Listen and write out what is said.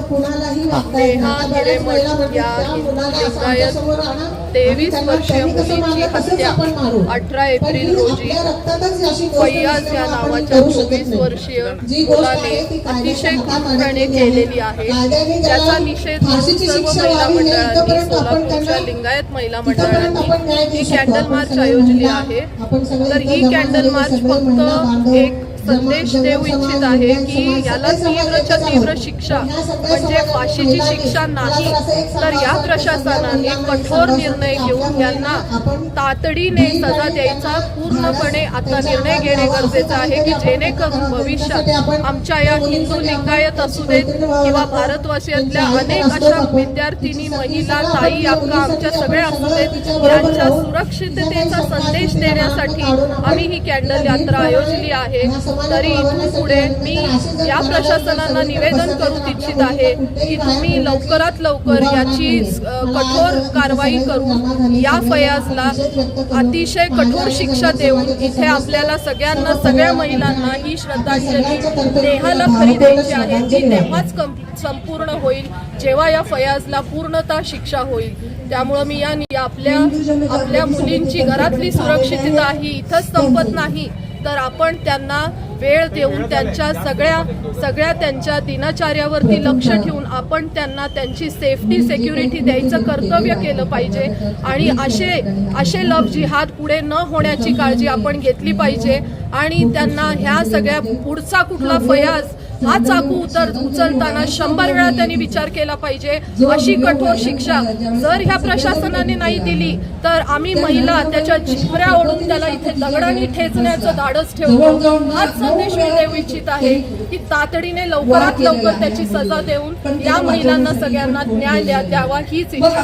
कुणालाही तेवीस वर्षीय मुलीची हत्या. आपण मारू. अठरा एप्रिल रोजी फैयाज या नावाच्या चोवीस. वर्षीय मुलाने अतिशय क्रूरपणे केलेली आहे. त्याचा निषेध सर्व महिला मंडळांनी सोलापूरच्या लिंगायत महिला मंडळांनी ही. कॅन्डल मार्च आयोजली आहे. तर ही कॅन्डल मार्च फक्त एक संदेश देऊ इच्छित आहे की याला तीव्रच्या तीव्र शिक्षा म्हणजे फाशीची शिक्षा नाही तर या प्रशासनाने कठोर निर्णय घेऊन यांना तातडीने सजा द्यायचा पूर्णपणे आता निर्णय घेणे गरजेचं आहे की जेणेकरून भविष्यात आमच्या या हिंदू लिंगायत असू देत किंवा भारतवासियातल्या अनेक अशा विद्यार्थिनी महिला ताई अक्का आमच्या सगळ्या असू देत यांच्या सुरक्षिततेचा संदेश देण्यासाठी आम्ही ही कॅन्डल यात्रा आयोजली आहे. तरी इथून पुढे मी या प्रशासनाला निवेदन करू इच्छित आहे की तुम्ही लवकरात लवकर याची कठोर कारवाई करून या फयाजला अतिशय कठोर शिक्षा देऊ देऊन इथे आपल्याला सगळ्यांना सगळ्या महिलांना ही श्रद्धांजली मी खरी द्यायची आहे वाहिली. तेव्हाच संपूर्ण होईल जेव्हा या फयाजला पूर्णतः शिक्षा होईल त्यामुळं मी या या आपल्या आपल्या मुलींची घरातली सुरक्षितता ही इथंच संपत नाही तर आपण त्यांना वेळ देऊन त्यांच्या सगळ्या सगळ्या त्यांच्या दिनचर्यावरती लक्ष ठेवून आपण त्यांना त्यांची सेफ्टी सेक्युरिटी द्यायचं कर्तव्य केलं पाहिजे. आणि असे असे लव जिहाद पुढे न होण्याची काळजी आपण घेतली पाहिजे. आणि त्यांना ह्या सगळ्या पुढचा कुठला फयाज हा चाकू उतर उचलताना शंभर वेळा त्यांनी विचार केला पाहिजे. अशी कठोर शिक्षा जर ह्या प्रशासनाने नाही दिली तर आम्ही महिला त्याच्या जिभऱ्या ओढून त्याला इथे दगडाने ठेचण्याचं धाडस ठेवतो हाच संदेश मी देऊ इच्छित आहे. की तातडीने लवकरात लवकर त्याची सजा देऊन या महिलांना सगळ्यांना न्याय द्या- द्यावा हीच इच्छा